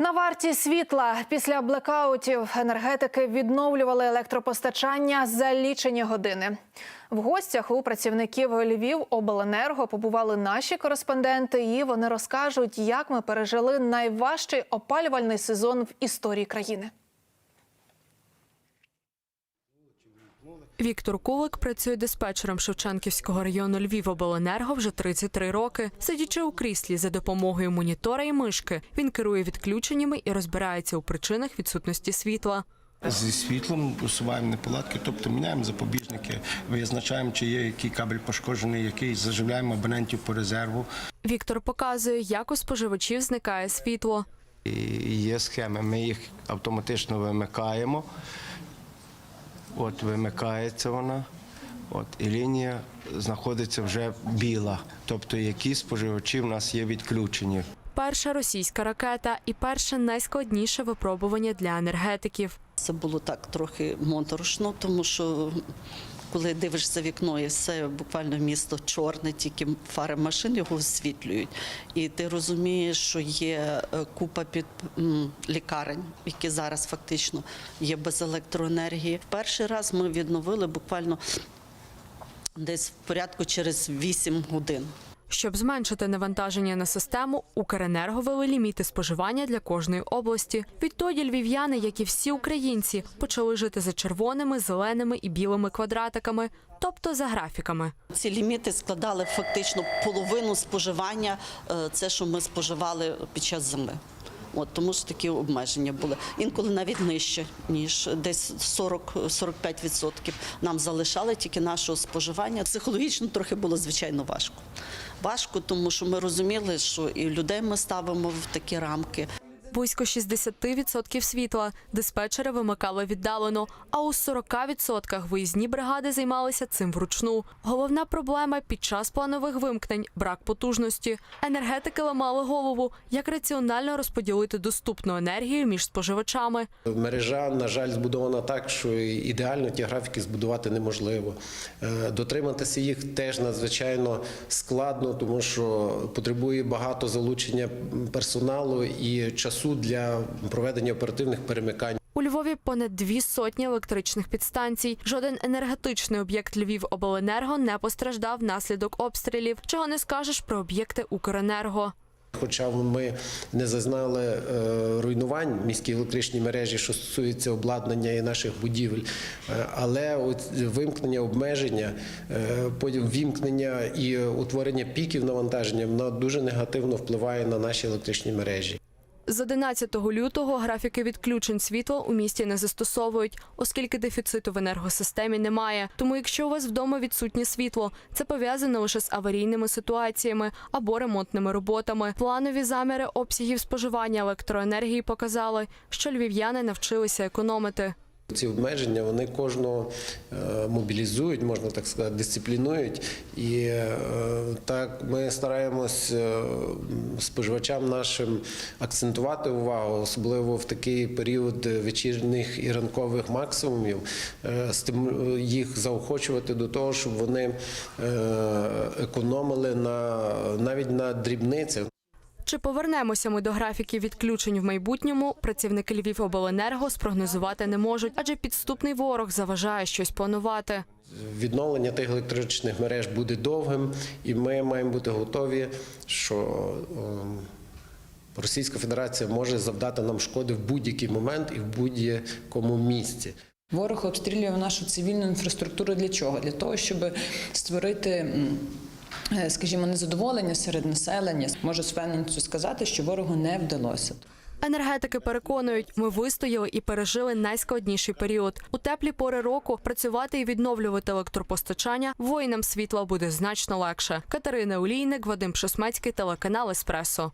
На варті світла після блекаутів енергетики відновлювали електропостачання за лічені години. В гостях у працівників Львів обленерго побували наші кореспонденти, і вони розкажуть, як ми пережили найважчий опалювальний сезон в історії країни. Віктор Кулик працює диспетчером Шевченківського району Львівобленерго вже 33 роки. Сидячи у кріслі за допомогою монітора і мишки, він керує відключеннями і розбирається у причинах відсутності світла. Зі світлом усуваємо неполадки, тобто міняємо запобіжники, визначаємо, чи є який кабель пошкоджений, який заживляємо абонентів по резерву. Віктор показує, як у споживачів зникає світло. І є схеми, ми їх автоматично вимикаємо. От вимикається вона, от, і лінія знаходиться вже біла. Тобто, які споживачі в нас є відключені. Перша російська ракета і перше найскладніше випробування для енергетиків. Це було так трохи моторошно, тому що коли дивишся вікно і все буквально місто чорне, тільки фари машин його освітлюють. І ти розумієш, що є е, купа під лікарень, які зараз фактично є без електроенергії. Перший раз ми відновили буквально десь в порядку через 8 годин. Щоб зменшити навантаження на систему, Укренерго вели ліміти споживання для кожної області. Відтоді львів'яни, як і всі українці, почали жити за червоними, зеленими і білими квадратиками, тобто за графіками. Ці ліміти складали фактично половину споживання, е, це що ми споживали під час зими. От тому ж такі обмеження були. Інколи навіть нижче, ніж десь 40-45% нам залишали тільки нашого споживання. Психологічно трохи було звичайно важко. Важко, тому що ми розуміли, що і людей ми ставимо в такі рамки. Близько 60% світла диспетчери вимикали віддалено, а у 40% виїзні бригади займалися цим вручну. Головна проблема під час планових вимкнень брак потужності. Енергетики ламали голову, як раціонально розподілити доступну енергію між споживачами. Мережа, на жаль, збудована так, що ідеально ті графіки збудувати неможливо. Е, Дотриматися їх теж надзвичайно складно, тому що потребує багато залучення персоналу і часу для проведення оперативних перемикань. У Львові понад дві сотні електричних підстанцій. Жоден енергетичний об'єкт Львівобленерго не постраждав внаслідок обстрілів. Чого не скажеш про об'єкти Укренерго. Хоча ми не зазнали е, руйнувань міській електричній мережі, що стосується обладнання і наших будівель, е, але от вимкнення обмеження, е, потім вімкнення і утворення піків навантаження воно дуже негативно впливає на наші електричні мережі. З 11 лютого графіки відключень світла у місті не застосовують, оскільки дефіциту в енергосистемі немає. Тому, якщо у вас вдома відсутнє світло, це пов'язано лише з аварійними ситуаціями або ремонтними роботами. Планові заміри обсягів споживання електроенергії показали, що львів'яни навчилися економити. Ці обмеження вони кожного е, мобілізують, можна так сказати, дисциплінують. І е, так ми стараємось е, споживачам нашим акцентувати увагу, особливо в такий період вечірніх і ранкових максимумів, їх заохочувати до того, щоб вони економили на навіть на дрібницях. Чи повернемося ми до графіків відключень в майбутньому? Працівники Львівобленерго спрогнозувати не можуть, адже підступний ворог заважає щось планувати. Відновлення тих електричних мереж буде довгим, і ми маємо бути готові, що ем, Російська Федерація може завдати нам шкоди в будь-який момент і в будь-якому місці. Ворог обстрілює нашу цивільну інфраструктуру для чого? Для того, щоб створити. Е, Скажімо, незадоволення серед населення можу з впевненістю сказати, що ворогу не вдалося. Енергетики переконують, ми вистояли і пережили найскладніший період. У теплі пори року працювати і відновлювати електропостачання воїнам світла буде значно легше. Катерина Олійник, Вадим Шосмецький, телеканал Еспресо.